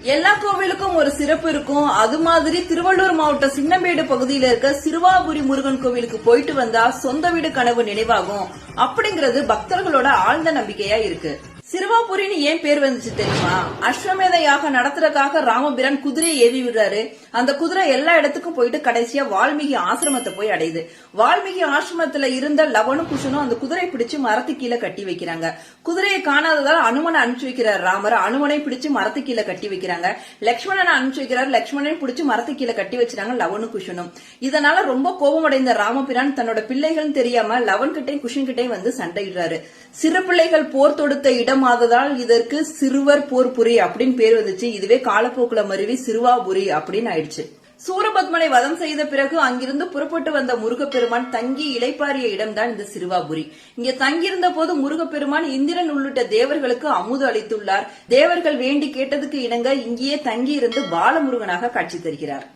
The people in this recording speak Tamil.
எல்லா கோவிலுக்கும் ஒரு சிறப்பு இருக்கும். அது மாதிரி திருவள்ளூர் மாவட்டம் சின்னமேடு பகுதியில இருக்க சிறுவாபுரி முருகன் கோவிலுக்கு போயிட்டு வந்தா சொந்த வீடு கனவு நினைவாகும். அப்படிங்கறது பக்தர்களோட ஆழ்ந்த நம்பிக்கையா இருக்கு. சிறுவாபுரின்னு ஏன் பேர் வந்துச்சு தெரியுமா? அஸ்வமேத யாகம் நடத்துறதுக்காக ராமபிரான் குதிரையை ஏவி விடுறாரு. அந்த குதிரை எல்லா இடத்துக்கும் போயிட்டு கடைசியா வால்மீகி ஆசிரமத்தை போய் அடையுது. வால்மீகி ஆசிரமத்துல இருந்த லவனும் குஷனும் அந்த குதிரையை பிடிச்சு மரத்து கீழே கட்டி வைக்கிறாங்க. குதிரையை காணாததால் அனுமனை அனுப்பிச்சு வைக்கிறார் ராமர். அனுமனை பிடிச்சு மரத்து கீழே கட்டி வைக்கிறாங்க. லக்ஷ்மணனை அனுப்பிச்சு வைக்கிறார். லக்ஷ்மணனை பிடிச்சு மரத்து கீழே கட்டி வச்சிருக்காங்க லவனும் குஷனும். இதனால ரொம்ப கோபமடைந்த ராமபிரான் தன்னோட பிள்ளைகள் தெரியாம லவன் கிட்டையும் குஷன் கிட்டையும் வந்து சண்டையிடுறாரு. சிறு பிள்ளைகள் போர் தொடுத்த இடம் இடமாததால் இதற்கு சிறுவர் போர்புரி அப்படின்னு பேர் வந்துச்சு. இதுவே காலப்போக்குல மருவி சிறுவாபுரி அப்படின்னு ஆயிடுச்சு. சூரபத்மனை வதம் செய்த பிறகு அங்கிருந்து புறப்பட்டு வந்த முருகப்பெருமான் தங்கி இளைப்பாறிய இடம்தான் இந்த சிறுவாபுரி இங்க தங்கியிருந்த போது முருகப்பெருமான் இந்திரன் உள்ளிட்ட தேவர்களுக்கு அமுது அளித்துள்ளார். தேவர்கள் வேண்டி கேட்டதுக்கு இணங்க இங்கேயே தங்கியிருந்து பாலமுருகனாக காட்சி தருகிறார்.